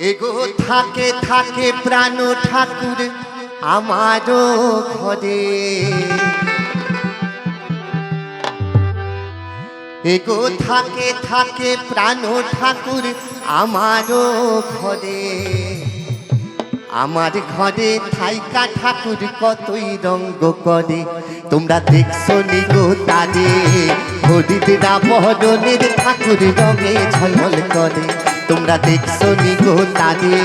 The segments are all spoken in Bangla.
এগো থাকে থাকে প্রাণ ঠাকুর আমারও ঘরে। এগো থাকে থাকে প্রাণ ঠাকুর আমারও ঘরে। আমার ঘরে থাইকা ঠাকুর কতই রঙ্গ করে। তোমরা দেখছ নিগো তারে হরিদরা বহরণের ঠাকুর রঙে ঝলমল করে। তোমরা দেখছ নিগো তারে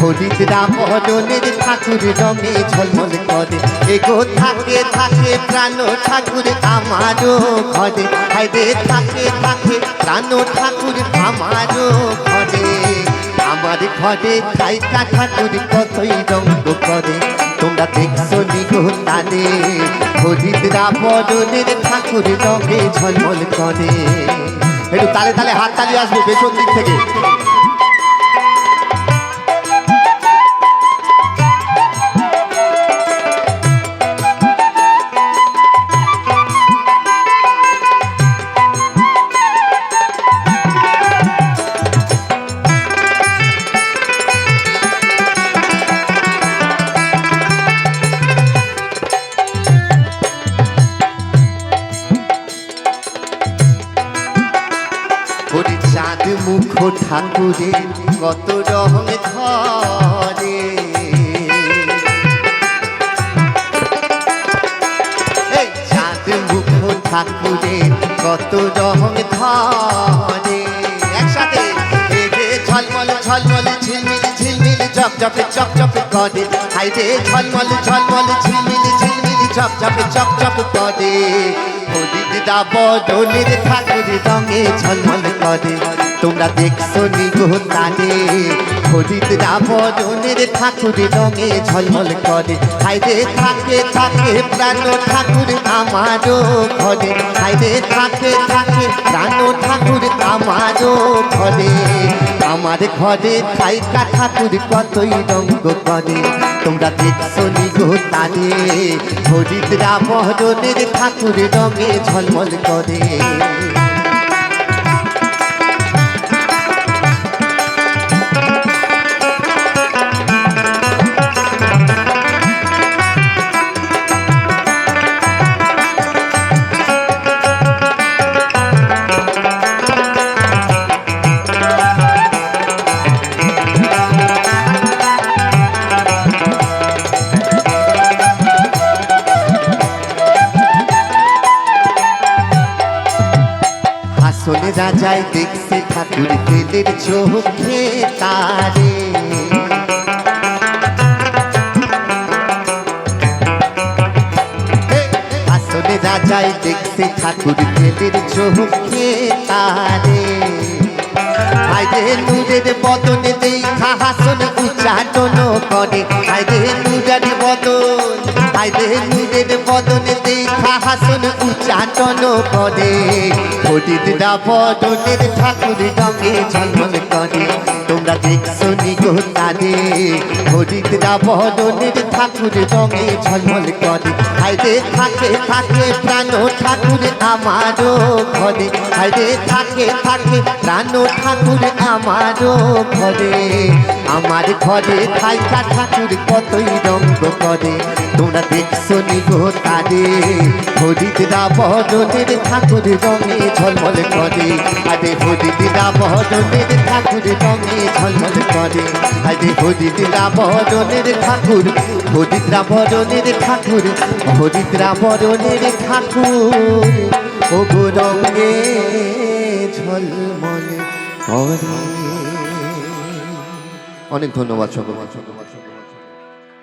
হরিদরা বহরণের ঠাকুর রঙে ঝলমল করে। এগো থাকে থাকে প্রাণ ঠাকুর আমারও ঘরে। হাইরে থাকে থাকে প্রাণ ঠাকুর আমারও আমার ঘরে তাই কাঠা করি কতই রঙ্গ করে। তোমরা দেখছ নিগো তারে হরিদ্রা বদনের ঠাকুর রঙে ঝলমল করে। একটু তালে তালে হাত তালি আসবে, পেছন দিক থেকে। মুখ ঠাকুরের কত রং ধরে। চাঁদ মুখ ঠাকুরের কত রং ধরে। একসাথে ঝলমল ঝলমল, ঝিলমিল ঝিলমিল চপ চপে করে। হাই রে ঝলমল ঝলমল, ঝিলমিল ঝিলমিল চপ চপ করে। হরিদা বদলের ঠাকুর রঙে ঝলমল করে। তোমরা দেখছ নিগো তারে হরিদা বদলের ঠাকুর রঙে ঝলমল করে। হাইরে থাকে থাকে প্রাণ ঠাকুর আমারও ঘরে। হাইরে থাকে থাকে প্রাণ ঠাকুর আমারও ঘরে। আমার ঘরে থাইকা ঠাকুর কতই রঙ্গ করে। তোমরা দেখছ নিগো তারে হরিদ্রা বহরণের ঠাকুর রঙে ঝলমল করে। হাসনে রাজায় দেখছে ঠাকুর তেলের চোখে তারে। হাসনে রাজায় দেখছে ঠাকুর তেলের চোখে তারে। আইরে নূরের বদনে দেখা হাসন উচ্চাটন করে। আইরে আইরে নূরের বদনে দেখা হাসন উচ্চাটন করে হরিদরা বদনের ঠাকুর রঙে ঝলমল করে। তোমরা দেখছ নিগো তারে। হরিদরা বদনের ঠাকুর রঙে ঝলমল করে। আইরে থাকে থাকে প্রাণ ঠাকুর আমারও ঘরে। আইরে থাকে থাকে প্রাণ ঠাকুর আমারও ঘরে। আমার ঘরে থাইকা ঠাকুর কতই রঙ্গ করে। তোমরা দেখছ নিগো তারে হরিদরা বদনের ঠাকুর রঙে ঝলমল করে। আরে হরিদরা বদনের ঠাকুর রঙে ঝলমল করে। আরে হরিদরা বদনের ঠাকুর হরিদ্রা বদনের ঠাকুর হরিদ্রা বদনের ঠাকুর। ও গো রঙে ঝলমল করে। অনেক ধন্যবাদ সকল